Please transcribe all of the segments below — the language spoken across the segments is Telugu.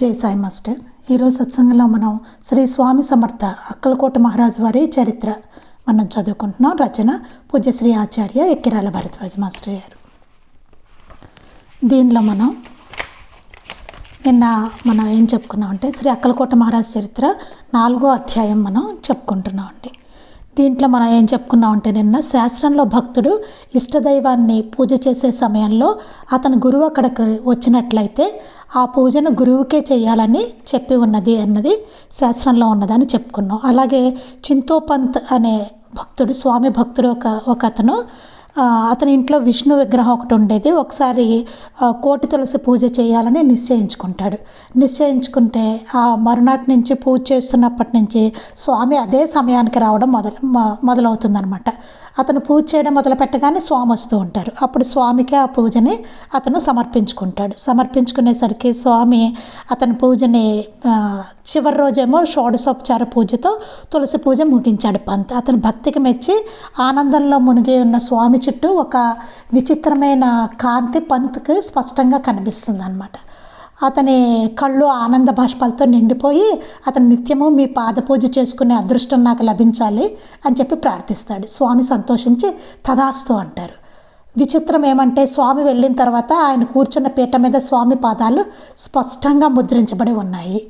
జై సాయి మాస్టర్. ఈరోజు సత్సంగంలో మనం శ్రీ స్వామి సమర్థ అక్కలకోట మహారాజు వారి చరిత్ర మనం చదువుకుంటున్నాం. రచన పూజ్యశ్రీ ఆచార్య ఎక్కిరాల భరద్వాజ మాస్టర్ గారు. దీనిలో మనం నిన్న మనం ఏం చెప్పుకున్నాం అంటే శ్రీ అక్కలకోట మహారాజు చరిత్ర నాలుగో అధ్యాయం మనం చెప్పుకుంటున్నాం అండి దీంట్లో మనం ఏం చెప్పుకున్నాం అంటే నిన్న శాస్త్రంలో భక్తుడు ఇష్టదైవాన్ని పూజ చేసే సమయంలో అతని గురువు అక్కడికి వచ్చినట్లయితే ఆ పూజను గురువుకే చేయాలని చెప్పి ఉన్నది అన్నది శాస్త్రంలో ఉన్నదని చెప్పుకున్నాం. అలాగే చింతోపంత్ అనే భక్తుడు స్వామి భక్తుడు ఒక ఒక అతను అతని ఇంట్లో విష్ణు విగ్రహం ఒకటి ఉండేది. ఒకసారి కోటి తులసి పూజ చేయాలని నిశ్చయించుకుంటాడు. నిశ్చయించుకుంటే ఆ మరునాటి నుంచి పూజ చేస్తున్నప్పటి నుంచి స్వామి అదే సమయానికి రావడం మొదలు మొదలవుతుందనమాట అతను పూజ చేయడం మొదలు పెట్టగానే స్వామి వస్తూ ఉంటారు. అప్పుడు స్వామికి ఆ పూజని అతను సమర్పించుకుంటాడు. సమర్పించుకునేసరికి స్వామి అతని పూజని చివరి రోజేమో షోడశోపచార పూజతో తులసి పూజ ముగించాడు పంత్. అతను భక్తికి మెచ్చి ఆనందంలో మునిగి ఉన్న స్వామి చుట్టూ ఒక విచిత్రమైన కాంతి పంత్కి స్పష్టంగా కనిపిస్తుంది అనమాట అతని కళ్ళు ఆనంద బాష్పాలతో నిండిపోయి అతను నిత్యము మీ పాద పూజ చేసుకునే అదృష్టం నాకు లభించాలి అని చెప్పి ప్రార్థిస్తాడు. స్వామి సంతోషించి తదాస్తు అంటారు. విచిత్రం ఏమంటే స్వామి వెళ్ళిన తర్వాత ఆయన కూర్చున్న పీట మీద స్వామి పాదాలు స్పష్టంగా ముద్రించబడి ఉన్నాయి.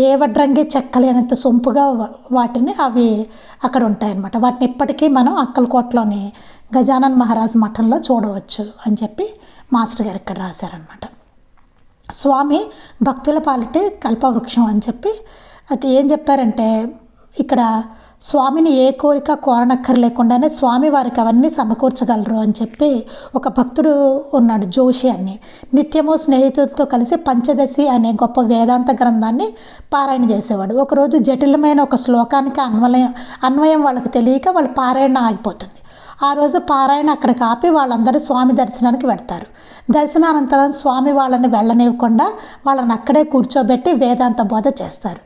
ఏ వడ్రంగి చెక్కలేనంత సొంపుగా వాటిని అవి అక్కడ ఉంటాయన్నమాట. వాటిని ఇప్పటికీ మనం అక్కలకోటలోని గజానన్ మహారాజ్ మఠంలో చూడవచ్చు అని చెప్పి మాస్టర్ గారు ఇక్కడ రాశారనమాట స్వామి భక్తుల పాలిటి కల్పవృక్షం అని చెప్పి అయితే ఏం చెప్పారంటే ఇక్కడ స్వామిని ఏ కోరిక కోరనక్కర్లేకుండానే స్వామి వారికి అవన్నీ సమకూర్చగలరు అని చెప్పి ఒక భక్తుడు ఉన్నాడు జోషి అని. నిత్యము స్నేహితులతో కలిసి పంచదశి అనే గొప్ప వేదాంత గ్రంథాన్ని పారాయణ చేసేవాడు. ఒకరోజు జటిలమైన ఒక శ్లోకానికి అన్వయం అన్వయం వాళ్ళకి తెలియక వాళ్ళు పారాయణ ఆగిపోతుంది. ఆ రోజు పారాయణ అక్కడికి ఆపి వాళ్ళందరూ స్వామి దర్శనానికి వెడతారు దర్శనానంతరం స్వామి వాళ్ళని వెళ్ళనివ్వకుండా వాళ్ళని అక్కడే కూర్చోబెట్టి వేదాంత బోధ చేస్తారు.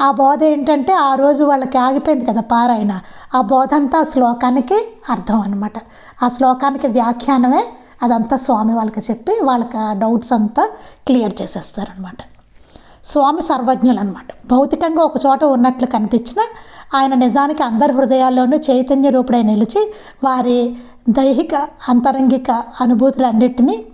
ఆ బోధ ఏంటంటే ఆ రోజు వాళ్ళకి ఆగిపోయింది కదా పారాయణ. ఆ బోధ అంతా శ్లోకానికి అర్థం అనమాట ఆ శ్లోకానికి వ్యాఖ్యానమే అదంతా స్వామి వాళ్ళకి చెప్పి వాళ్ళకి ఆ డౌట్స్ అంతా క్లియర్ చేసేస్తారనమాట స్వామి సర్వజ్ఞులు అనమాట భౌతికంగా ఒక చోట ఉన్నట్లు కనిపించిన ఆయన నిజానికి అందరి హృదయాల్లోనూ చైతన్య రూపుడై నిలిచి వారి దైహిక అంతరంగిక అనుభూతులన్నిటినీ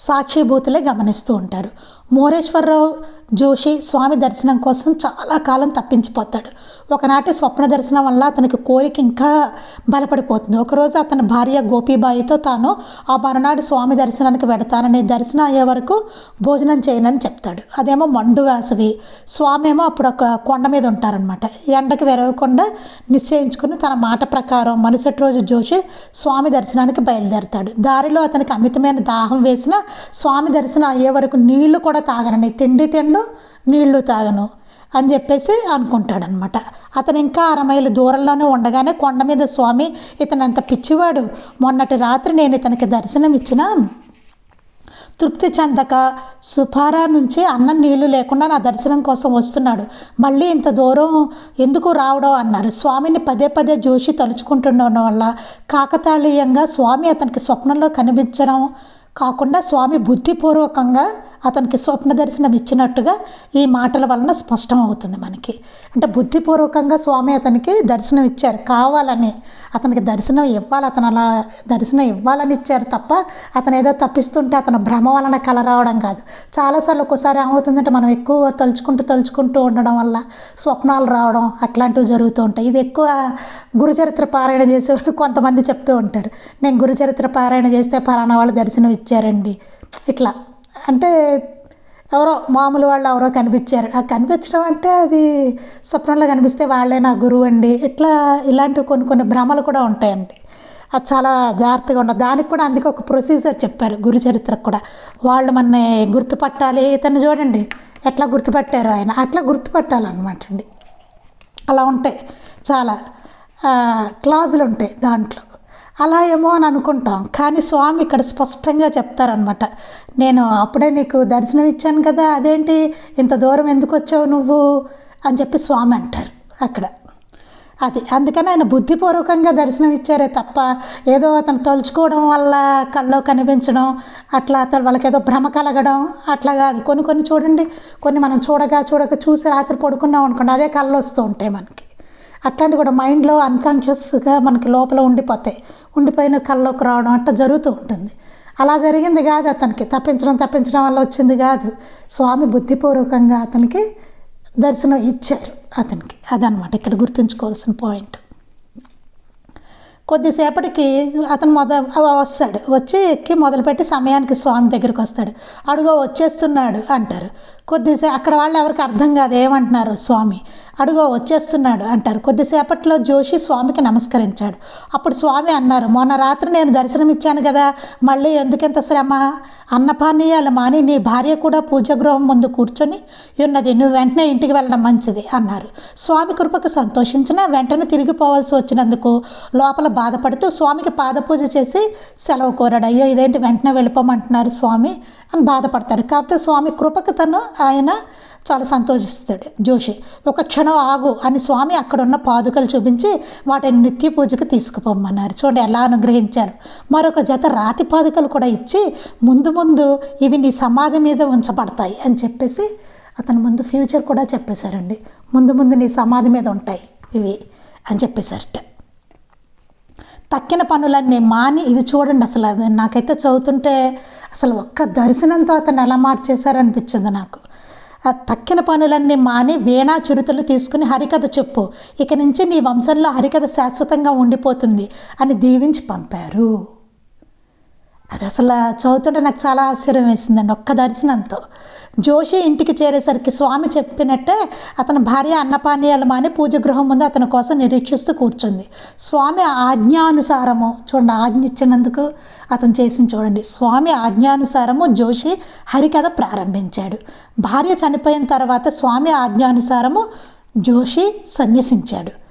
సాక్షిభూతులే గమనిస్తూ ఉంటారు. మోరేశ్వరరావు జోషి స్వామి దర్శనం కోసం చాలా కాలం తప్పించిపోతాడు. ఒకనాటి స్వప్న దర్శనం వల్ల అతనికి కోరిక ఇంకా బలపడిపోతుంది. ఒకరోజు అతని భార్య గోపీబాయితో తాను ఆ మరునాడు స్వామి దర్శనానికి వెడతానని దర్శనం అయ్యే వరకు భోజనం చేయనని చెప్తాడు. అదేమో మండు వేసవి. స్వామి ఏమో అప్పుడు ఒక కొండ మీద ఉంటారనమాట ఎండకి వెరవకుండా నిశ్చయించుకుని తన మాట ప్రకారం మరుసటి రోజు జోషి స్వామి దర్శనానికి బయలుదేరతాడు. దారిలో అతనికి అమితమైన దాహం వేసిన స్వామి దర్శనం అయ్యే వరకు నీళ్ళు కూడా తాగనని తిండి తిండు నీళ్ళు తాగను అని చెప్పేసి అనుకుంటాడనమాట అతను ఇంకా అర మైలు దూరంలోనే ఉండగానే కొండ మీద స్వామి ఇతను అంత పిచ్చివాడు. మొన్నటి రాత్రి నేను ఇతనికి దర్శనం ఇచ్చిన తృప్తి చెందక సుపారా నుంచి అన్నం నీళ్ళు లేకుండా నా దర్శనం కోసం వస్తున్నాడు. మళ్ళీ ఇంత దూరం ఎందుకు రావడం అన్నారు. స్వామిని పదే పదే జోషి తలుచుకుంటుండడం వల్ల కాకతాళీయంగా స్వామి అతనికి స్వప్నంలో కనిపించడం కాకుండా స్వామి బుద్ధిపూర్వకంగా అతనికి స్వప్న దర్శనం ఇచ్చినట్టుగా ఈ మాటల వలన స్పష్టం అవుతుంది మనకి. అంటే బుద్ధిపూర్వకంగా స్వామి అతనికి దర్శనం ఇచ్చారు. కావాలని అతనికి దర్శనం ఇవ్వాలి. అతను అలా దర్శనం ఇవ్వాలని ఇచ్చారు తప్ప అతను ఏదో తప్పిస్తుంటే అతను భ్రమ వలన కల రావడం కాదు. చాలాసార్లు ఒక్కోసారి ఏమవుతుందంటే మనం ఎక్కువ తలుచుకుంటూ తలుచుకుంటూ ఉండడం వల్ల స్వప్నాలు రావడం అట్లాంటివి జరుగుతూ ఉంటాయి. ఇది ఎక్కువ గురుచరిత్ర పారాయణ చేసే కొంతమంది చెప్తూ ఉంటారు. నేను గురుచరిత్ర పారాయణ చేస్తే పలానా వాళ్ళు దర్శనం ఇచ్చారండి ఇట్లా. అంటే ఎవరో మామూలు వాళ్ళు ఎవరో కనిపించారు. ఆ కనిపించడం అంటే అది స్వప్నంలో కనిపిస్తే వాళ్ళే నా గురువు అండి. ఇట్లా ఇలాంటివి కొన్ని కొన్ని భ్రమలు కూడా ఉంటాయండి. అది చాలా జాగ్రత్తగా ఉండదు దానికి కూడా అందుకే ఒక ప్రొసీజర్ చెప్పారు గురు చరిత్రకు కూడా. వాళ్ళు మన గుర్తుపట్టాలి. ఇతను చూడండి. ఎట్లా గుర్తుపట్టారు ఆయన? అట్లా గుర్తుపట్టాలన్నమాట అండి. అలా ఉంటాయి. చాలా క్లాజులు ఉంటాయి దాంట్లో. అలా ఏమో అని అనుకుంటాం. కానీ స్వామి ఇక్కడ స్పష్టంగా చెప్తారనమాట నేను అప్పుడే నీకు దర్శనం ఇచ్చాను కదా అదేంటి? ఇంత దూరం ఎందుకు వచ్చావు నువ్వు? అని చెప్పి స్వామి అంటారు అక్కడ. అది అందుకని ఆయన బుద్ధిపూర్వకంగా దర్శనం ఇచ్చారే తప్ప ఏదో అతను తలుచుకోవడం వల్ల కల్లో కనిపించడం అట్లా అతను వాళ్ళకి ఏదో భ్రమ కలగడం అట్లా కాదు. కొన్ని కొన్ని చూడండి కొన్ని మనం చూడగా చూడక చూసి రాత్రి పడుకున్నాం అనుకోండి అదే కళ్ళు వస్తూ ఉంటాయి మనకి. అట్లాంటివి కూడా మైండ్లో అన్కాన్షియస్గా మనకి లోపల ఉండిపోతాయి. ఉండిపోయిన కళ్ళలోకి రావడం అంట జరుగుతూ ఉంటుంది. అలా జరిగింది కాదు అతనికి. తప్పించడం తప్పించడం వల్ల వచ్చింది కాదు. స్వామి బుద్ధిపూర్వకంగా అతనికి దర్శనం ఇచ్చారు అతనికి. అదనమాట ఇక్కడ గుర్తుంచుకోవాల్సిన పాయింట్. కొద్దిసేపటికి అతను మొద వస్తాడు. వచ్చి ఎక్కి మొదలుపెట్టి సమయానికి స్వామి దగ్గరికి వస్తాడు. అడుగో వచ్చేస్తున్నాడు అంటారు. కొద్దిసేపు అక్కడ వాళ్ళు ఎవరికి అర్థం కాదు ఏమంటున్నారు స్వామి? అడుగో వచ్చేస్తున్నాడు అంటారు. కొద్దిసేపట్లో జోషి స్వామికి నమస్కరించాడు. అప్పుడు స్వామి అన్నారు మొన్న రాత్రి నేను దర్శనం ఇచ్చాను కదా మళ్ళీ ఎందుకెంత శ్రమ? అన్నపానీయాలు మాని నీ భార్య కూడా పూజగృహం ముందు కూర్చొని ఉన్నది నువ్వు వెంటనే ఇంటికి వెళ్ళడం మంచిది అన్నారు. స్వామి కృపకు సంతోషించిన వెంటనే తిరిగిపోవాల్సి వచ్చినందుకు లోపల బాధపడుతూ స్వామికి పాదపూజ చేసి సెలవు కోరాడు. అయ్యో ఇదేంటి వెంటనే వెళ్ళిపోమంటున్నారు స్వామి? అని బాధపడతాడు. కాకపోతే స్వామి కృపకు తను ఆయన చాలా సంతోషిస్తాడు. జోషి ఒక క్షణం ఆగు అని స్వామి అక్కడున్న పాదుకలు చూపించి వాటిని నిత్య పూజకు తీసుకుపోమన్నారు. చూడండి ఎలా అనుగ్రహించారు. మరొక జత రాతి పాదుకలు కూడా ఇచ్చి ముందు ముందు ఇవి నీ సమాధి మీద ఉంచబడతాయి అని చెప్పేసి అతను ముందు ఫ్యూచర్ కూడా చెప్పేశారండి. ముందు ముందు నీ సమాధి మీద ఉంటాయి ఇవి అని చెప్పేశారట. తక్కిన పనులన్నీ మాని ఇది చూడండి అసలు నాకైతే చదువుతుంటే అసలు ఒక్క దర్శనంతో అతను ఎలా మార్చేశారనిపించింది నాకు. తక్కిన పనులన్నీ మాని వీణా చురుతులు తీసుకుని హరికథ చెప్పు. ఇక నుంచి నీ వంశంలో హరికథ శాశ్వతంగా ఉండిపోతుంది అని దీవించి పంపారు. అది అసలు చదువుతుంటే నాకు చాలా ఆశ్చర్యం వేసిందండి. ఒక్క దర్శనంతో. జోషి ఇంటికి చేరేసరికి స్వామి చెప్పినట్టే అతని భార్య అన్నపానీయాలు మాని పూజ గృహం ముందు అతని కోసం నిరీక్షిస్తూ కూర్చుంది. స్వామి ఆజ్ఞానుసారము చూడండి ఆజ్ఞ ఇచ్చినందుకు అతను చేసింది చూడండి. స్వామి ఆజ్ఞానుసారము జోషి హరికథ ప్రారంభించాడు. భార్య చనిపోయిన తర్వాత స్వామి ఆజ్ఞానుసారము జోషి సన్యసించాడు.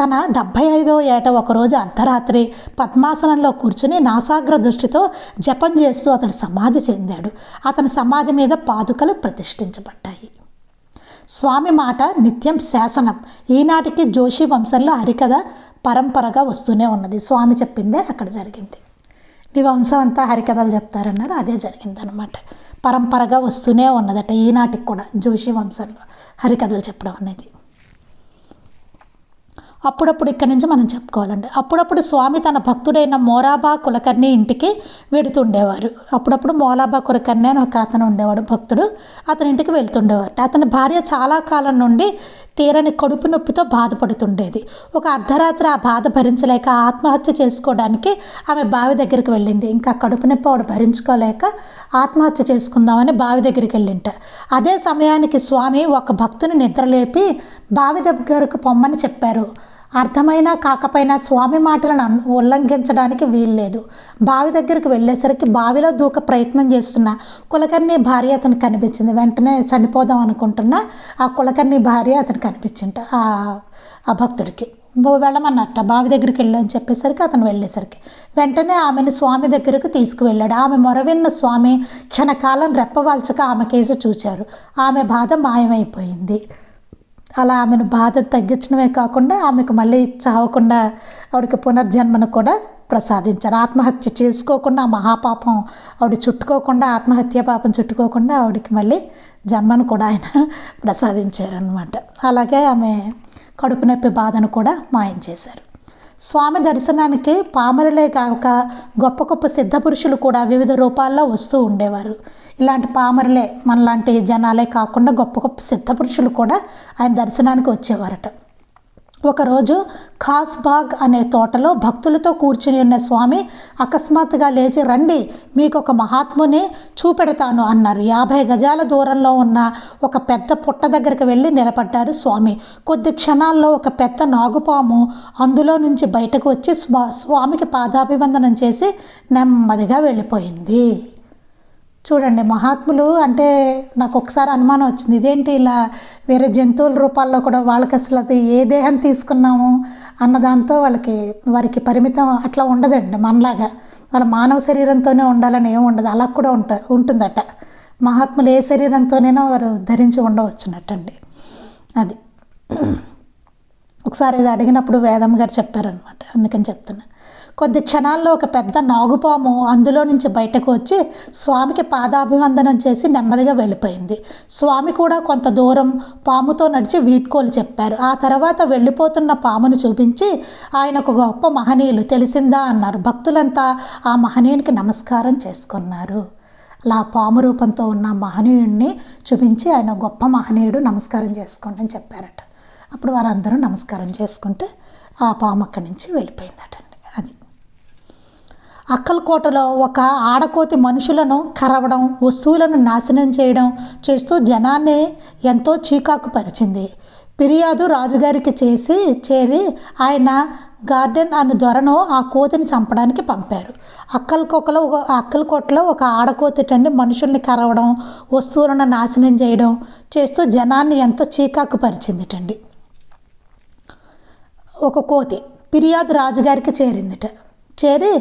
తన డెబ్భై ఐదో ఏట ఒకరోజు అర్ధరాత్రి పద్మాసనంలో కూర్చుని నాసాగ్ర దృష్టితో జపం చేస్తూ అతడు సమాధి చెందాడు. అతని సమాధి మీద పాదుకలు ప్రతిష్ఠించబడ్డాయి. స్వామి మాట నిత్యం శాసనం. ఈనాటికి జోషి వంశంలో హరికథ పరంపరగా వస్తూనే ఉన్నది. స్వామి చెప్పిందే అక్కడ జరిగింది. నీ వంశం అంతా హరికథలు చెప్తారన్నారు. అదే జరిగిందనమాట పరంపరగా వస్తూనే ఉన్నదట ఈనాటికి కూడా జోషి వంశంలో హరికథలు చెప్పడం అనేది. అప్పుడప్పుడు ఇక్కడి నుంచి మనం చెప్పుకోవాలండి. అప్పుడప్పుడు స్వామి తన భక్తుడైన మోరాబా కులకర్ణి ఇంటికి వెడుతుండేవారు. అప్పుడప్పుడు మోలాబా కులకర్ణి అని ఒక అతను ఉండేవాడు భక్తుడు. అతని ఇంటికి వెళ్తుండేవారు అతని భార్య చాలా కాలం నుండి తీరని కడుపు నొప్పితో బాధపడుతుండేది. ఒక అర్ధరాత్రి ఆ బాధ భరించలేక ఆత్మహత్య చేసుకోవడానికి ఆమె బావి దగ్గరికి వెళ్ళింది. ఇంకా కడుపు నొప్పి ఆవిడ భరించుకోలేక ఆత్మహత్య చేసుకుందామని బావి దగ్గరికి వెళ్ళింట. అదే సమయానికి స్వామి ఒక భక్తుని నిద్రలేపి బావి దగ్గరకు పొమ్మని చెప్పారు. అర్థమైనా కాకపోయినా స్వామి మాటలను ఉల్లంఘించడానికి వీల్లేదు. బావి దగ్గరికి వెళ్ళేసరికి బావిలో దూక ప్రయత్నం చేస్తున్న కులకర్ణి భార్య అతను కనిపించింది. వెంటనే చనిపోదాం అనుకుంటున్న ఆ కులకర్ణి భార్య అతను కనిపించింట ఆ ఆ భక్తుడికి. వెళ్ళమన్నట్ట బావి దగ్గరికి వెళ్ళని చెప్పేసరికి అతను వెళ్ళేసరికి వెంటనే ఆమెను స్వామి దగ్గరకు తీసుకువెళ్ళాడు. ఆమె మొరవిన్న స్వామి క్షణకాలం రెప్పవాల్చక ఆమె కేసు చూచారు. ఆమె బాధ మాయమైపోయింది. అలా ఆమెను బాధ తగ్గించడమే కాకుండా ఆమెకు మళ్ళీ చావకుండా ఆవిడకి పునర్జన్మను కూడా ప్రసాదించారు. ఆత్మహత్య చేసుకోకుండా మహాపాపం ఆవిడ చుట్టుకోకుండా ఆత్మహత్య పాపం చుట్టుకోకుండా ఆవిడకి మళ్ళీ జన్మను కూడా ఆయన ప్రసాదించారనమాట అలాగే ఆమె కడుపు నొప్పి బాధను కూడా మాయం చేశారు. స్వామి దర్శనానికి పామరులే కాక గొప్ప గొప్ప సిద్ధ పురుషులు కూడా వివిధ రూపాల్లో వస్తూ ఉండేవారు. ఇలాంటి పామరులే మనలాంటి జనాలే కాకుండా గొప్ప గొప్ప సిద్ధపురుషులు కూడా ఆయన దర్శనానికి వచ్చేవారట. ఒకరోజు ఖాస్బాగ్ అనే తోటలో భక్తులతో కూర్చుని ఉన్న స్వామి అకస్మాత్తుగా లేచి రండి మీకు ఒక మహాత్ముని చూపెడతాను అన్నారు. యాభై గజాల దూరంలో ఉన్న ఒక పెద్ద పుట్ట దగ్గరికి వెళ్ళి నిలబడ్డారు స్వామి. కొద్ది క్షణాల్లో ఒక పెద్ద నాగుపాము అందులో నుంచి బయటకు వచ్చి స్వా స్వామికి పాదాభివందనం చేసి నెమ్మదిగా వెళ్ళిపోయింది. చూడండి మహాత్ములు అంటే నాకు ఒకసారి అనుమానం వచ్చింది. ఇదేంటి ఇలా వేరే జంతువుల రూపాల్లో కూడా వాళ్ళకి అసలు అది ఏ దేహం తీసుకున్నాము అన్నదాంతో వాళ్ళకి వారికి పరిమితం అట్లా ఉండదండి మనలాగా. వాళ్ళ మానవ శరీరంతోనే ఉండాలని ఏమి ఉండదు. అలా కూడా ఉంట ఉంటుందట. మహాత్ములు ఏ శరీరంతోనైనా వారు ధరించి ఉండవచ్చునట్టండి అది. ఒకసారి ఇది అడిగినప్పుడు వేదమ్మ గారు చెప్పారనమాట అందుకని చెప్తున్నా. కొద్ది క్షణాల్లో ఒక పెద్ద నాగుపాము అందులో నుంచి బయటకు వచ్చి స్వామికి పాదాభివందనం చేసి నెమ్మదిగా వెళ్ళిపోయింది. స్వామి కూడా కొంత దూరం పాముతో నడిచి వీడ్కోలు చెప్పారు. ఆ తర్వాత వెళ్ళిపోతున్న పామును చూపించి ఆయన ఒక గొప్ప మహనీయులు తెలిసిందా అన్నారు. భక్తులంతా ఆ మహనీయునికి నమస్కారం చేసుకున్నారు. అలా పాము రూపంతో ఉన్న మహనీయుడిని చూపించి ఆయన గొప్ప మహనీయుడు నమస్కారం చేసుకోండి అని చెప్పారట. అప్పుడు వారందరూ నమస్కారం చేసుకుంటే ఆ పాము అక్కడి నుంచి వెళ్ళిపోయిందటండి అక్కలకోటలో ఒక ఆడకోతి మనుషులను కరవడం వస్తువులను నాశనం చేయడం చేస్తూ జనాన్ని ఎంతో చీకాకు పరిచింది. ఫిర్యాదు రాజుగారికి చేసి చేరి ఆయన గార్డెన్ అను దొరను ఆ కోతిని చంపడానికి పంపారు. అక్కలకొకలో ఒక అక్కలకోటలో ఒక ఆడకోతిటండి మనుషుల్ని కరవడం వస్తువులను నాశనం చేయడం చేస్తూ జనాన్ని ఎంతో చీకాకు పరిచిందిటండి ఒక కోతి ఫిర్యాదు రాజుగారికి చేరిందిట. చేరి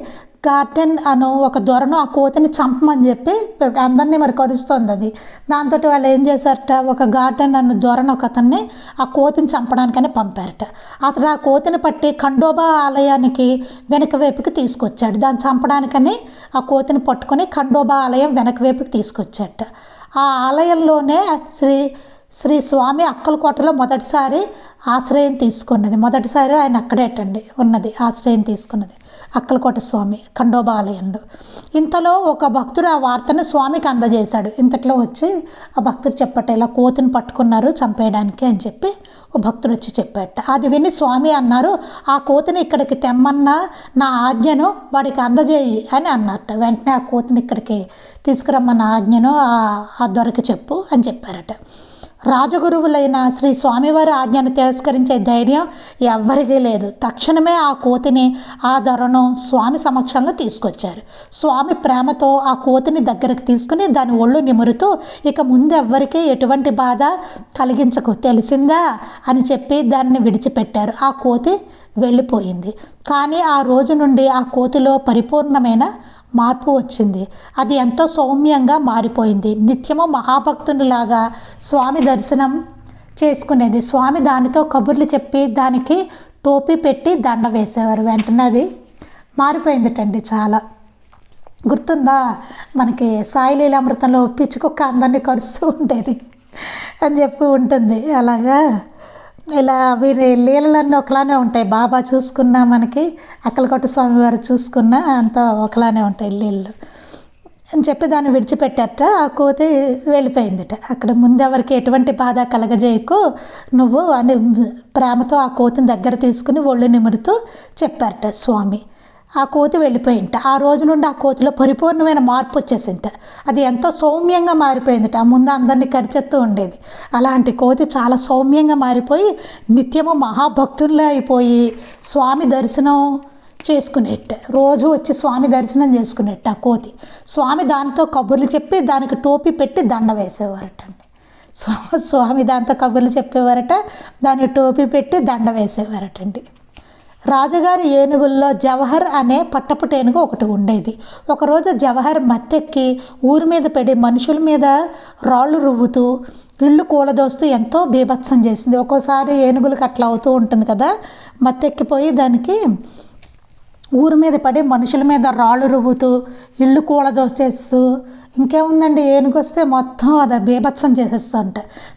గార్డెన్ అను ఒక దొరను ఆ కోతిని చంపమని చెప్పి అందరినీ మరి కరుస్తుంది అది. దాంతో వాళ్ళు ఏం చేశారట? ఒక గార్డెన్ అను దొరను ఒక అతన్ని ఆ కోతిని చంపడానికని పంపారట. అతడు ఆ కోతిని పట్టి ఖండోబా ఆలయానికి వెనక వైపుకి తీసుకొచ్చాడు. దాన్ని చంపడానికని ఆ కోతిని పట్టుకొని ఖండోబా ఆలయం వెనక వైపుకి తీసుకొచ్చాట ఆ ఆలయంలోనే శ్రీ శ్రీ స్వామి అక్కలకోటలో మొదటిసారి ఆశ్రయం తీసుకున్నది. మొదటిసారి ఆయన అక్కడేటండి ఉన్నది ఆశ్రయం తీసుకున్నది. అక్కలకోట స్వామి ఖండోబాలయంలో ఇంతలో ఒక భక్తుడు ఆ వార్తను స్వామికి అందజేశాడు. ఇంతట్లో వచ్చి ఆ భక్తుడు చెప్పట ఇలా కోతిని పట్టుకున్నారు చంపేయడానికి అని చెప్పి ఓ భక్తుడు వచ్చి చెప్పాట. అది విని స్వామి అన్నారు ఆ కోతిని ఇక్కడికి తెమ్మన్న నా ఆజ్ఞను వాడికి అందజేయి అని అన్నట్ట. వెంటనే ఆ కోతిని ఇక్కడికి తీసుకురమ్మన్న ఆజ్ఞను ఆ- దొరకి చెప్పు అని చెప్పారట. రాజగురువులైన శ్రీ స్వామివారి ఆజ్ఞను తిరస్కరించే ధైర్యం ఎవ్వరికీ లేదు. తక్షణమే ఆ కోతిని ఆ ధరను స్వామి సమక్షంలో తీసుకొచ్చారు. స్వామి ప్రేమతో ఆ కోతిని దగ్గరకు తీసుకుని దాని ఒళ్ళు నిమురుతూ ఇక ముందెవ్వరికీ ఎటువంటి బాధ కలిగించకు తెలిసిందా? అని చెప్పి దాన్ని విడిచిపెట్టారు. ఆ కోతి వెళ్ళిపోయింది. కానీ ఆ రోజు నుండి ఆ కోతిలో పరిపూర్ణమైన మార్పు వచ్చింది. అది ఎంతో సౌమ్యంగా మారిపోయింది. నిత్యము మహాభక్తునిలాగా స్వామి దర్శనం చేసుకునేది. స్వామి దానితో కబుర్లు చెప్పి దానికి టోపీ పెట్టి దండ వేసేవారు. వెంటనే అది మారిపోయిందిటండి చాలా. గుర్తుందా? మనకి సాయి లీలామృతంలో పిచ్చుకుక్క అందరినీ కరుస్తూ ఉండేది అని చెప్పి ఉంటుంది. అలాగా? ఇలా వీరి లీలలన్నీ ఒకలానే ఉంటాయి. బాబా చూసుకున్నా మనకి అక్కలకొట్ట స్వామి వారు చూసుకున్నా అంతా ఒకలానే ఉంటాయి లీలలు. అని చెప్పి దాన్ని విడిచిపెట్టారట ఆ కోతి వెళ్ళిపోయిందిట. అక్కడ ముందెవరికి ఎటువంటి బాధ కలగజేయకు నువ్వు అని ప్రేమతో ఆ కోతిని దగ్గర తీసుకుని ఒళ్ళు నిమురుతూ చెప్పారట స్వామి. ఆ కోతి వెళ్ళిపోయింట. ఆ రోజు నుండి ఆ కోతిలో పరిపూర్ణమైన మార్పు వచ్చేసింట. అది ఎంతో సౌమ్యంగా మారిపోయిందిట. ఆ ముందు అందరినీ కరిచెత్తూ ఉండేది. అలాంటి కోతి చాలా సౌమ్యంగా మారిపోయి నిత్యము మహాభక్తుల్లా అయిపోయి స్వామి దర్శనం చేసుకునేట. రోజు వచ్చి స్వామి దర్శనం చేసుకునేట ఆ కోతి. స్వామి దానితో కబుర్లు చెప్పి దానికి టోపీ పెట్టి దండ వేసేవారట అండి. స్వామి దాంతో కబుర్లు చెప్పేవారట. దానికి టోపీ పెట్టి దండ వేసేవారటండి రాజుగారి ఏనుగుల్లో జవహర్ అనే పట్టపుటేనుగు ఒకటి ఉండేది. ఒకరోజు జవహర్ మత్తెక్కి ఊరి మీద పడి మనుషుల మీద రాళ్ళు రువ్వుతూ ఇళ్ళు కూలదోస్తూ ఎంతో బీభత్సం చేసింది. ఒక్కోసారి ఏనుగులకు అట్లా అవుతూ ఉంటుంది కదా. మత్తెక్కిపోయి దానికి ఊరి మీద పడి మనుషుల మీద రాళ్ళు రువ్వుతూ ఇళ్ళు కూలదోసేస్తూ ఇంకేముందండి? ఏనుగొస్తే మొత్తం అది బీభత్సం చేసేస్తుంట.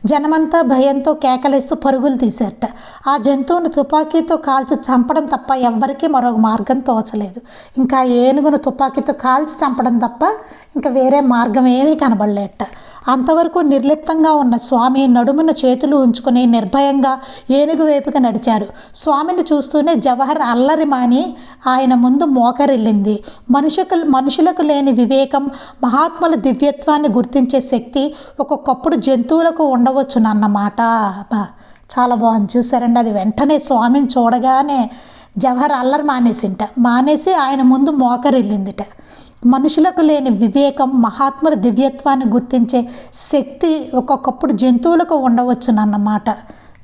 జనమంతా భయంతో కేకలేస్తూ పరుగులు తీసేట. ఆ జంతువుని తుపాకీతో కాల్చి చంపడం తప్ప ఎవ్వరికీ మరొక మార్గం తోచలేదు. ఇంకా ఏనుగును తుపాకీతో కాల్చి చంపడం తప్ప ఇంకా వేరే మార్గం ఏమీ కనబడలేట. అంతవరకు నిర్లిప్తంగా ఉన్న స్వామి నడుమున చేతులు ఉంచుకుని నిర్భయంగా ఏనుగు వైపుకి నడిచారు. స్వామిని చూస్తూనే జవహర్ అల్లరి మాని ఆయన ముందు మోకరిల్లింది. మనుషులకు మనుషులకు లేని వివేకం ఆత్మల దివ్యత్వాన్ని గుర్తించే శక్తి ఒక్కొక్కప్పుడు జంతువులకు ఉండవచ్చునన్నమాట. చాలా బాగుంది. చూసారండి అది వెంటనే స్వామిని చూడగానే జవహర్ అల్లరి మానేసింట. మానేసి ఆయన ముందు మోకరిల్లిందిట. మనుషులకు లేని వివేకం మహాత్ముల దివ్యత్వాన్ని గుర్తించే శక్తి ఒక్కొక్కప్పుడు జంతువులకు ఉండవచ్చునన్నమాట.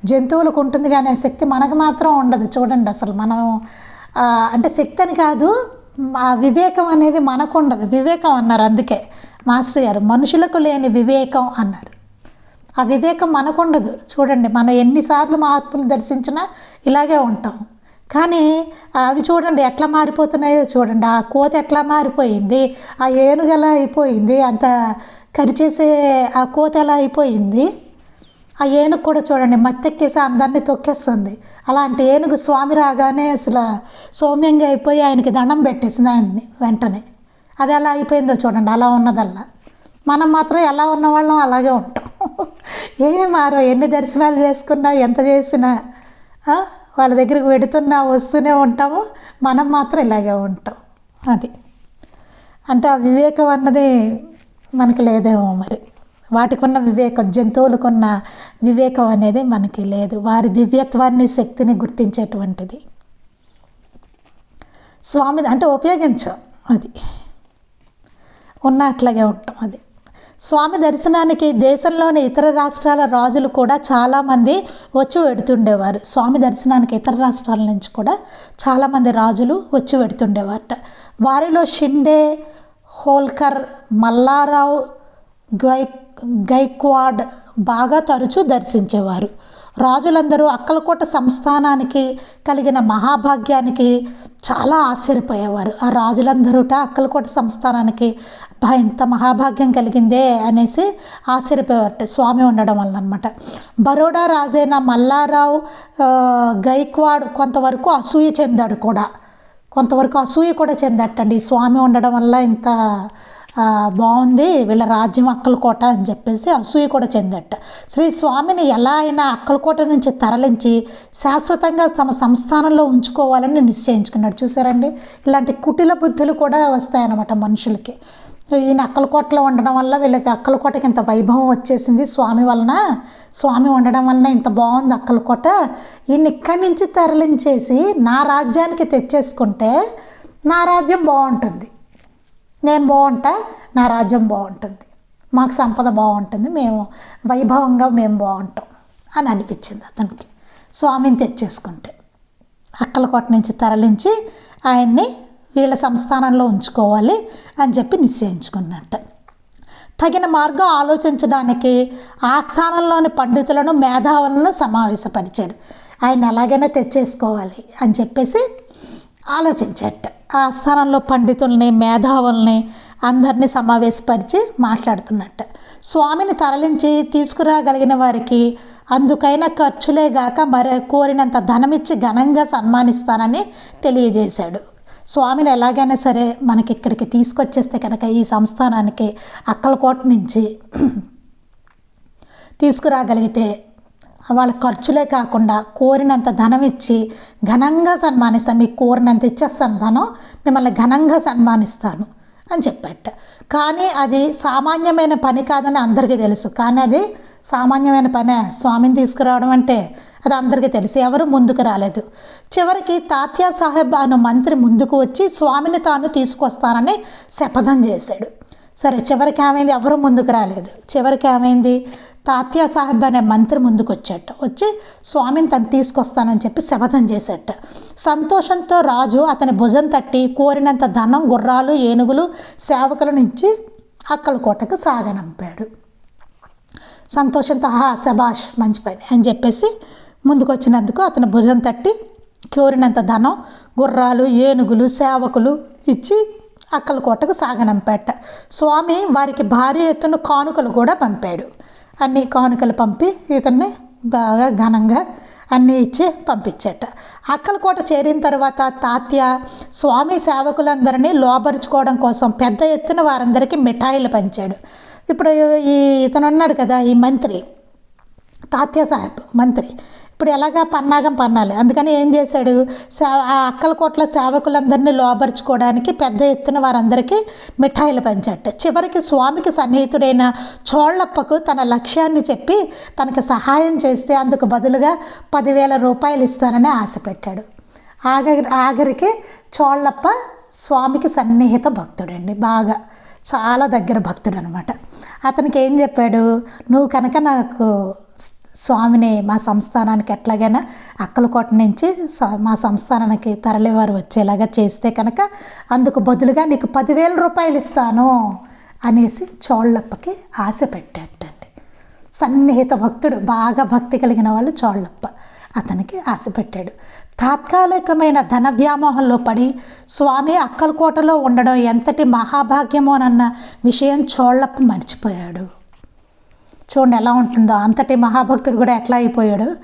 జంతువులకు ఉంటుంది కానీ ఆ శక్తి మనకు మాత్రం ఉండదు. చూడండి అసలు మనం అంటే శక్తి అని కాదు ఆ వివేకం అనేది మనకు ఉండదు. వివేకం అన్నారు అందుకే. మాస్టర్ గారు మనుషులకు లేని వివేకం అన్నారు. ఆ వివేకం మనకుండదు. చూడండి మనం ఎన్నిసార్లు మహాత్ములు దర్శించినా ఇలాగే ఉంటాం. కానీ అవి చూడండి ఎట్లా మారిపోతున్నాయో చూడండి. ఆ కోత ఎట్లా మారిపోయింది? ఆ ఏనుగు ఎలా అయిపోయింది? అంత కరిచేసే ఆ కోత ఎలా అయిపోయింది? ఆ ఏనుగు కూడా చూడండి మత్తెక్కేసి అందరినీ తొక్కేస్తుంది. అలాంటి ఏనుగు స్వామి రాగానే అసలు సౌమ్యంగా అయిపోయి ఆయనకి దండం పెట్టేసింది ఆయన్ని వెంటనే. అది ఎలా అయిపోయిందో చూడండి అలా ఉన్నదల్లా. మనం మాత్రం ఎలా ఉన్న వాళ్ళం అలాగే ఉంటాం. ఏమి మారో ఎన్ని దర్శనాలు చేసుకున్నా ఎంత చేసినా వాళ్ళ దగ్గరికి వెడుతున్నా వస్తూనే ఉంటాము. మనం మాత్రం ఇలాగే ఉంటాం. అది. అంటే ఆ వివేకం అన్నది మనకి లేదేమో మరి. వాటికి ఉన్న వివేకం జంతువులకున్న వివేకం అనేది మనకి లేదు. వారి దివ్యత్వాన్ని శక్తిని గుర్తించేటువంటిది. స్వామి అంటే ఉపయోగించాం అది. ఉన్న అట్లాగే ఉంటాం అది. స్వామి దర్శనానికి దేశంలోని ఇతర రాష్ట్రాల రాజులు కూడా చాలామంది వచ్చి వెడుతుండేవారు స్వామి దర్శనానికి ఇతర రాష్ట్రాల నుంచి కూడా చాలామంది రాజులు వచ్చి పెడుతుండేవారట. వారిలో షిండే హోల్కర్ మల్లారావు గై గైక్వాడ్ బాగా తరచూ దర్శించేవారు. రాజులందరూ అక్కలకోట సంస్థానానికి కలిగిన మహాభాగ్యానికి చాలా ఆశ్చర్యపోయేవారు. ఆ రాజులందరూట అక్కలకోట సంస్థానానికి బా ఇంత మహాభాగ్యం కలిగిందే అనేసి ఆశ్చర్యపోయేవారట. స్వామి ఉండడం వల్ల అనమాట బరోడా రాజైన మల్లారావు గైక్వాడ్ కొంతవరకు అసూయ చెందాడు కూడా. కొంతవరకు అసూయ కూడా చెందట్టండి స్వామి ఉండడం వల్ల ఇంత బాగుంది వీళ్ళ రాజ్యం అక్కలకోట అని చెప్పేసి అసూయ కూడా చెందట. శ్రీ స్వామిని ఎలా అయినా అక్కలకోట నుంచి తరలించి శాశ్వతంగా తమ సంస్థానంలో ఉంచుకోవాలని నిశ్చయించుకున్నాడు. చూసారండి? ఇలాంటి కుటిల బుద్ధులు కూడా వస్తాయన్నమాట మనుషులకి. ఈయన అక్కలకోటలో ఉండడం వల్ల వీళ్ళకి అక్కలకోటకి ఇంత వైభవం వచ్చేసింది. స్వామి వలన స్వామి ఉండడం వలన ఇంత బాగుంది అక్కలకోట ఈయన ఇక్కడి నుంచి తరలించేసి నా రాజ్యానికి తెచ్చేసుకుంటే నా రాజ్యం బాగుంటుంది. నేను బాగుంటా నా రాజ్యం బాగుంటుంది. మాకు సంపద బాగుంటుంది మేము వైభవంగా మేము బాగుంటాం అని అనిపించింది అతనికి. స్వామిని తెచ్చేసుకుంటే అక్కలకోట నుంచి తరలించి ఆయన్ని వీళ్ళ సంస్థానంలో ఉంచుకోవాలి అని చెప్పి నిశ్చయించుకున్నట్ట. తగిన మార్గం ఆలోచించడానికి ఆ స్థానంలోని పండితులను మేధావులను సమావేశపరిచాడు. ఆయన ఎలాగైనా తెచ్చేసుకోవాలి అని చెప్పేసి ఆలోచించట. ఆ స్థానంలో పండితుల్ని మేధావుల్ని అందరినీ సమావేశపరిచి మాట్లాడుతున్నట్ట. స్వామిని తరలించి తీసుకురాగలిగిన వారికి అందుకైన ఖర్చులే గాక మరి కోరినంత ధనమిచ్చి ఘనంగా సన్మానిస్తానని తెలియజేశాడు. స్వామిని ఎలాగైనా సరే మనకి ఇక్కడికి తీసుకొచ్చేస్తే కనుక ఈ సంస్థానానికి అక్కలకోట నుంచి తీసుకురాగలిగితే వాళ్ళ ఖర్చులే కాకుండా కోరినంత ధనం ఇచ్చి ఘనంగా సన్మానిస్తాను మీకు కోరినంత ఇచ్చేస్తాను ధనం మిమ్మల్ని ఘనంగా సన్మానిస్తాను అని చెప్పాట. కానీ అది సామాన్యమైన పని కాదని అందరికీ తెలుసు. కానీ అది సామాన్యమైన పనే. స్వామిని తీసుకురావడం అంటే అది అందరికీ తెలుసు. ఎవరు ముందుకు రాలేదు. చివరికి తాత్యా సాహెబ్ అను మంత్రి ముందుకు వచ్చి స్వామిని తాను తీసుకొస్తానని శపథం చేశాడు. సరే చివరికి ఏమైంది? ఎవరు ముందుకు రాలేదు. చివరికి ఏమైంది? తాత్యా సాహెబ్ అనే మంత్రి ముందుకొచ్చాట. వచ్చి స్వామిని తను తీసుకొస్తానని చెప్పి శపథం చేశాట. సంతోషంతో రాజు అతని భుజం తట్టి కోరినంత ధనం గుర్రాలు ఏనుగులు సేవకుల నుంచి అక్కలకోటకు సాగనంపాడు. సంతోషంతో ఆహా శభాష్ మంచి పని అని చెప్పేసి ముందుకొచ్చినందుకు అతని భుజం తట్టి కోరినంత ధనం గుర్రాలు ఏనుగులు సేవకులు ఇచ్చి అక్కలకోటకు సాగనంపేట. స్వామి వారికి భారీ ఎత్తున కానుకలు కూడా పంపాడు. అన్ని కానుకలు పంపి ఇతన్ని బాగా ఘనంగా అన్నీ ఇచ్చి పంపించేట. అక్కలకోట చేరిన తర్వాత తాత్య స్వామి సేవకులందరినీ లోబరుచుకోవడం కోసం పెద్ద ఎత్తున వారందరికీ మిఠాయిలు పంచాడు. ఇప్పుడు ఈ ఇతను ఉన్నాడు కదా ఈ మంత్రి తాత్య సాహెబ్ మంత్రి. ఇప్పుడు ఎలాగా పన్నాగం పన్నాలి? అందుకని ఏం చేశాడు? ఆ ఆ అక్కలకోట్ల సేవకులందరినీ లోబరుచుకోవడానికి పెద్ద ఎత్తున వారందరికీ మిఠాయిలు పంచట చివరికి స్వామికి సన్నిహితుడైన చోళ్ళప్పకు తన లక్ష్యాన్ని చెప్పి తనకు సహాయం చేస్తే అందుకు బదులుగా పదివేల రూపాయలు ఇస్తానని ఆశ పెట్టాడు. ఆగరి ఆఖరికి చోళ్ళప్ప స్వామికి సన్నిహిత భక్తుడండి. బాగా చాలా దగ్గర భక్తుడు అనమాట అతనికి ఏం చెప్పాడు? నువ్వు కనుక నాకు స్వామిని మా సంస్థానానికి ఎట్లాగైనా అక్కలకోట నుంచి మా సంస్థానానికి తరలివారు వచ్చేలాగా చేస్తే కనుక అందుకు బదులుగా నీకు పదివేల రూపాయలు ఇస్తాను అనేసి చోళ్ళప్పకి ఆశ పెట్టేటండి. సన్నిహిత భక్తుడు బాగా భక్తి కలిగిన వాళ్ళు చోళ్ళప్ప అతనికి ఆశ పెట్టాడు. తాత్కాలికమైన ధన వ్యామోహంలో పడి స్వామి అక్కలకోటలో ఉండడం ఎంతటి మహాభాగ్యమోనన్న విషయం చోళ్ళప్ప మర్చిపోయాడు. చూడండి ఎలా ఉంటుందో అంతటి మహాభక్తుడు కూడా ఎట్లా అయిపోయాడు?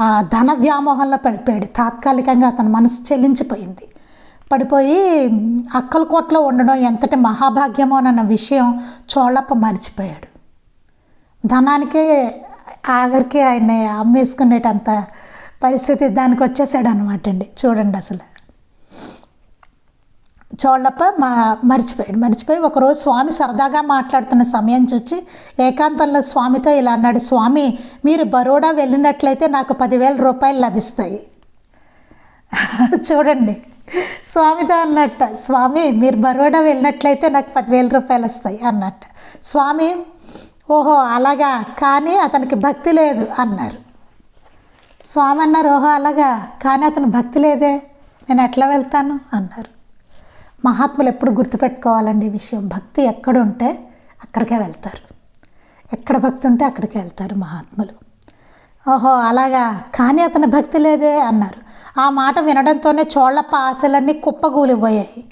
ఆ ధన వ్యామోహంలో పడిపోయాడు. తాత్కాలికంగా అతని మనసు చెల్లించిపోయింది. పడిపోయి అక్కలకోట్లో ఉండడం ఎంతటి మహాభాగ్యమోనన్న విషయం చోళప్ప మర్చిపోయాడు. ధనానికే ఆఖరికి ఆయన అమ్మేసుకునేటంత పరిస్థితి దానికి వచ్చేసాడు అనమాట అండి. చూడండి అసలు. చోళ్ళప్ప మా మర్చిపోయాడు మర్చిపోయి ఒకరోజు స్వామి సరదాగా మాట్లాడుతున్న సమయం చూచి ఏకాంతంలో స్వామితో ఇలా అన్నాడు స్వామి మీరు బరోడా వెళ్ళినట్లయితే నాకు పదివేల రూపాయలు లభిస్తాయి. చూడండి. స్వామితో అన్నట్ట స్వామి మీరు బరోడా వెళ్ళినట్లయితే నాకు పదివేల రూపాయలు వస్తాయి అన్నట్ట. స్వామి ఓహో అలాగా? కానీ అతనికి భక్తి లేదు అన్నారు. స్వామి అన్నారు ఓహో అలాగా? కానీ అతను భక్తి లేదే? నేను ఎట్లా వెళ్తాను? అన్నారు. మహాత్ములు ఎప్పుడు గుర్తుపెట్టుకోవాలండి ఈ విషయం? భక్తి ఎక్కడుంటే అక్కడికే వెళ్తారు. ఎక్కడ భక్తి ఉంటే అక్కడికే వెళ్తారు మహాత్ములు. ఓహో అలాగా? కానీ అతని భక్తి లేదే అన్నారు. ఆ మాట వినడంతోనే చోళ్ళప్ప ఆశలన్నీ కుప్పగూలిపోయాయి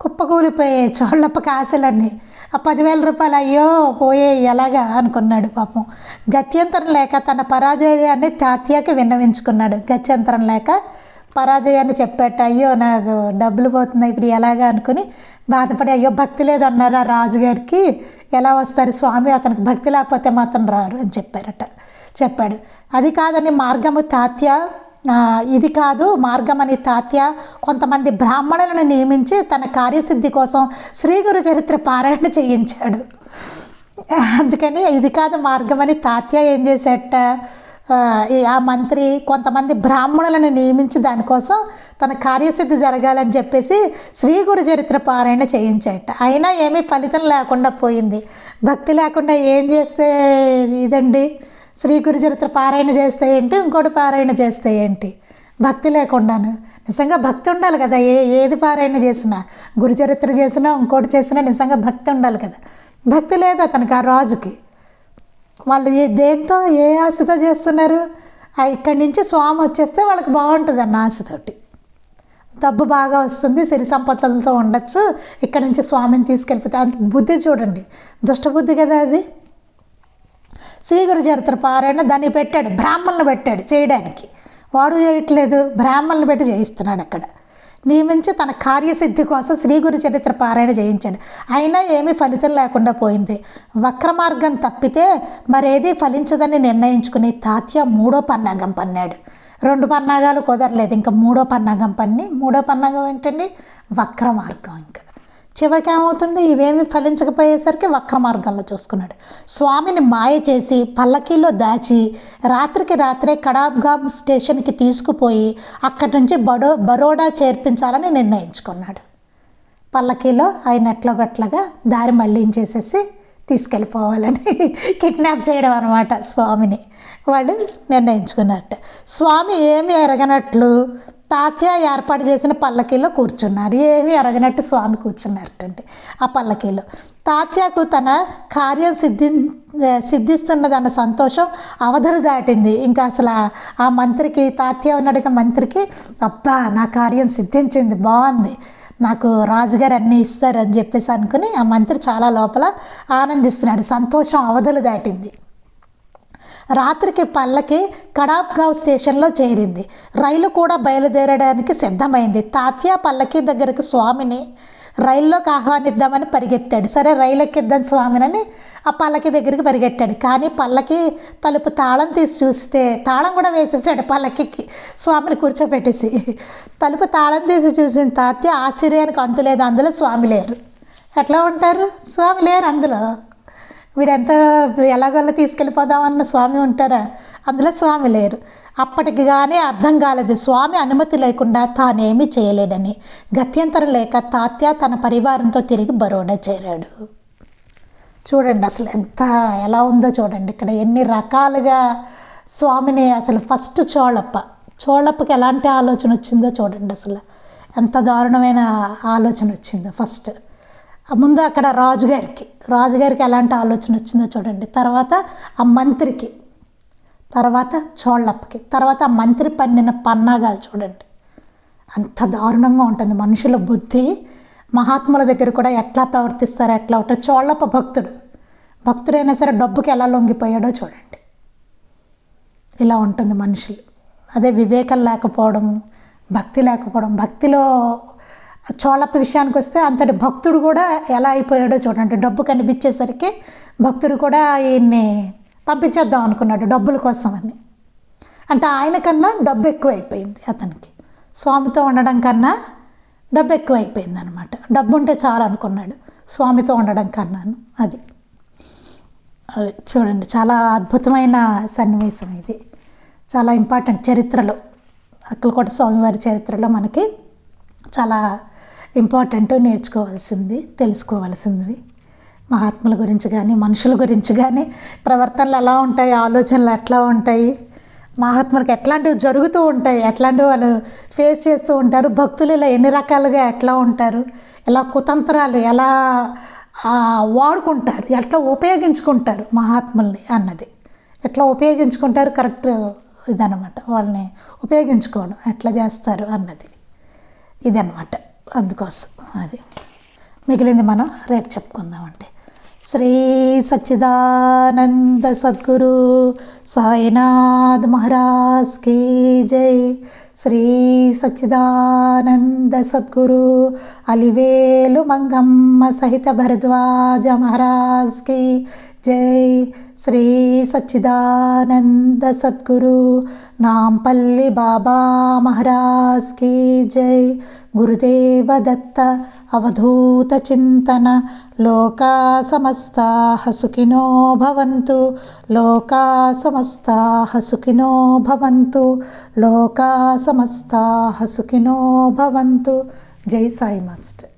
కుప్పకూలిపోయాయి చోళ్ళప్పకి ఆశలన్నీ. ఆ పదివేల రూపాయలు అయ్యో పోయాయి ఎలాగా అనుకున్నాడు పాపం. గత్యంతరం లేక తన పరాజయాన్ని తాత్యాకి విన్నవించుకున్నాడు. గత్యంతరం లేక పరాజయాన్ని చెప్పేట అయ్యో నాకు డబ్బులు పోతున్నాయి ఇప్పుడు ఎలాగా అనుకుని బాధపడి అయ్యో భక్తి లేదన్నారు ఆ రాజుగారికి ఎలా వస్తారు స్వామి అతనికి భక్తి లేకపోతే మాత్రం రారు అని చెప్పారట చెప్పాడు. అది కాదని మార్గము తాత్య ఇది కాదు మార్గం అని తాత్య కొంతమంది బ్రాహ్మణులను నియమించి తన కార్యసిద్ధి కోసం శ్రీ గురు చరిత్ర పారాయణ చేయించాడు. అందుకని ఇది కాదు మార్గం అని తాత్య ఏం చేసేట ఆ, ఈ ఆ మంత్రి కొంతమంది బ్రాహ్మణులను నియమించి దానికోసం తన కార్యసిద్ధి జరగాలని చెప్పేసి శ్రీ గురు చరిత్ర పారాయణ చేయించాట అయినా ఏమీ ఫలితం లేకుండా పోయింది. భక్తి లేకుండా ఏం చేస్తే ఇదండి? శ్రీ గురు చరిత్ర పారాయణ చేస్తే ఏంటి? ఇంకోటి పారాయణ చేస్తే ఏంటి? భక్తి లేకుండాను. నిజంగా భక్తి ఉండాలి కదా. ఏ ఏది పారాయణ చేసినా? గురు చరిత్ర చేసినా ఇంకోటి చేసినా నిజంగా భక్తి ఉండాలి కదా. భక్తి లేదు అతనికి ఆ రాజుకి. వాళ్ళు ఏ దేంతో ఏ ఆశతో చేస్తున్నారు? ఇక్కడి నుంచి స్వామి వచ్చేస్తే వాళ్ళకి బాగుంటుంది అన్న ఆశతోటి. డబ్బు బాగా వస్తుంది సిరి సంపత్తులతో ఉండొచ్చు ఇక్కడ నుంచి స్వామిని తీసుకెళ్ళిపోతే. అంత బుద్ధి చూడండి. దుష్టబుద్ధి కదా అది. శ్రీగురు చరిత్ర పారాయణ దాన్ని పెట్టాడు బ్రాహ్మణులు పెట్టాడు చేయడానికి. వాడు చేయట్లేదు బ్రాహ్మణులు పెట్టి చేయిస్తున్నాడు అక్కడ. నియమించి తన కార్యసిద్ధి కోసం శ్రీ గురు చరిత్ర పారాయణ చేయించాడు. అయినా ఏమీ ఫలితం లేకుండా పోయింది. వక్ర మార్గం తప్పితే మరేది ఫలించదని నిర్ణయించుకుని తాత్య మూడో పన్నాగం పన్నాడు. రెండు పన్నాగాలు కుదరలేదు. ఇంకా మూడో పన్నాగం పన్ని. మూడో పన్నాగం ఏంటండి? వక్ర మార్గం ఇంకా. చివరికి ఏమవుతుంది? ఇవేమి ఫలించకపోయేసరికి వక్ర మార్గంలో చూసుకున్నాడు. స్వామిని మాయ చేసి పల్లకీలో దాచి రాత్రికి రాత్రే కడాబ్గామ్ స్టేషన్కి తీసుకుపోయి అక్కడి నుంచి బడో బరోడా చేర్పించాలని నిర్ణయించుకున్నాడు. పల్లకీలో అయినట్లో గట్లగా దారి మళ్ళించేసేసి తీసుకెళ్ళిపోవాలని కిడ్నాప్ చేయడం అనమాట స్వామిని. వాళ్ళు నిర్ణయించుకున్నట్టు. స్వామి ఏమి ఎరగనట్లు తాత్య ఏర్పాటు చేసిన పల్లకీలో కూర్చున్నారు. ఏమి ఎరగనట్టు స్వామి కూర్చున్నారటండి ఆ పల్లకీలో. తాత్యకు తన కార్యం సిద్ధి సిద్ధిస్తున్నదన్న సంతోషం అవధులు దాటింది. ఇంకా అసలు ఆ- మంత్రికి తాత్య ఉన్నాడుగా మంత్రికి అబ్బా నా కార్యం సిద్ధించింది బాగుంది. నాకు రాజుగారు అన్నీ ఇస్తారు అని చెప్పేసి అనుకుని ఆ మంత్రి చాలా లోపల ఆనందిస్తున్నాడు. సంతోషం అవధులు దాటింది. రాత్రికి పల్లకి కడాప్గావ్ స్టేషన్లో చేరింది. రైలు కూడా బయలుదేరడానికి సిద్ధమైంది. తాత్యా పల్లకి దగ్గరకు స్వామిని రైల్లోకి ఆహ్వానిద్దామని పరిగెత్తాడు. సరే రైలు ఎక్కిద్దాం స్వామినని ఆ పల్లకి దగ్గరికి పరిగెట్టాడు కానీ పల్లకి తలుపు తాళం తీసి చూస్తే తాళం కూడా వేసేసాడు పల్లకికి స్వామిని కూర్చోపెట్టేసి తలుపు తాళం తీసి చూసిన తాత్య ఆశ్చర్యానికి అంతులేదు. అందులో స్వామి లేరు. ఎట్లా ఉంటారు? స్వామి లేరు అందులో. వీడెంత ఎలాగోలా తీసుకెళ్ళిపోదామన్న స్వామి ఉంటారా? అందులో స్వామి లేరు. అప్పటికి కానీ అర్థం కాలేదు. స్వామి అనుమతి లేకుండా తానేమీ చేయలేడని. గత్యంతరం లేక తాత్య తన పరివారంతో తిరిగి బరోడా చేరాడు. చూడండి అసలు ఎంత ఎలా ఉందో చూడండి ఇక్కడ. ఎన్ని రకాలుగా స్వామిని అసలు ఫస్ట్ చోళప్ప. చోళప్పకి ఎలాంటి ఆలోచన వచ్చిందో చూడండి అసలు. ఎంత దారుణమైన ఆలోచన వచ్చిందో ఫస్ట్. ముందు అక్కడ రాజుగారికి రాజుగారికి ఎలాంటి ఆలోచన వచ్చిందో చూడండి. తర్వాత ఆ మంత్రికి తర్వాత చోళ్ళప్పకి తర్వాత ఆ మంత్రి పన్నిన పన్నాగాలు చూడండి. అంత దారుణంగా ఉంటుంది మనుషుల బుద్ధి. మహాత్ముల దగ్గర కూడా ఎట్లా ప్రవర్తిస్తారో ఎట్లా ఉంటారు? చోళ్ళప్ప భక్తుడు. భక్తుడైనా సరే డబ్బుకి ఎలా లొంగిపోయాడో చూడండి. ఇలా ఉంటుంది మనుషులు. అదే వివేకం లేకపోవడము భక్తి లేకపోవడం భక్తిలో చోళప్ప విషయానికి వస్తే అంతటి భక్తుడు కూడా ఎలా అయిపోయాడో చూడండి. డబ్బు కనిపించేసరికి భక్తుడు కూడా ఈయన్ని పంపించేద్దాం అనుకున్నాడు డబ్బుల కోసం అని. అంటే ఆయన కన్నా డబ్బు ఎక్కువ అయిపోయింది అతనికి. స్వామితో ఉండడం కన్నా డబ్బు ఎక్కువ అయిపోయింది అనమాట డబ్బు ఉంటే చాలు అనుకున్నాడు స్వామితో ఉండడం కన్నాను అది. అది చూడండి చాలా అద్భుతమైన సన్నివేశం ఇది. చాలా ఇంపార్టెంట్ చరిత్రలో అక్కలకోట స్వామివారి చరిత్రలో మనకి చాలా ఇంపార్టెంట్ నేర్చుకోవాల్సింది తెలుసుకోవాల్సింది. మహాత్ముల గురించి కానీ మనుషుల గురించి కానీ ప్రవర్తనలు ఎలా ఉంటాయి ఆలోచనలు ఎట్లా ఉంటాయి మహాత్ములకు ఎట్లాంటివి జరుగుతూ ఉంటాయి ఎట్లాంటివి వాళ్ళు ఫేస్ చేస్తూ ఉంటారు భక్తులు ఇలా ఎన్ని రకాలుగా ఎట్లా ఉంటారు ఎలా కుతంత్రాలు ఎలా వాడుకుంటారు ఎట్లా ఉపయోగించుకుంటారు మహాత్ముల్ని అన్నది. ఎట్లా ఉపయోగించుకుంటారు కరెక్ట్ ఇదనమాట వాళ్ళని ఉపయోగించుకోవడం ఎట్లా చేస్తారు అన్నది. ఇదనమాట అందుకోసం అది. మిగిలింది మనం రేపు చెప్పుకుందామండి. శ్రీ సచ్చిదానంద సద్గురు సాయినాథ్ మహారాజ్ కీ జై. శ్రీ సచ్చిదానంద సద్గురు అలివేలు మంగమ్మ సహిత భరద్వాజ మహారాజ్ కీ జై శ్రీ సచ్చిదానంద సద్గురు నాంపల్లి బాబా మహారాజ్ కీ జై. గురుదేవ దత్త అవధూత చింతన లోకా సమస్తా సుఖినో భవంతు. లోకా సమస్తా సుఖినో భవంతు. లోకా సమస్తా సుఖినో భవంతు. జై సాయి మాస్టర్.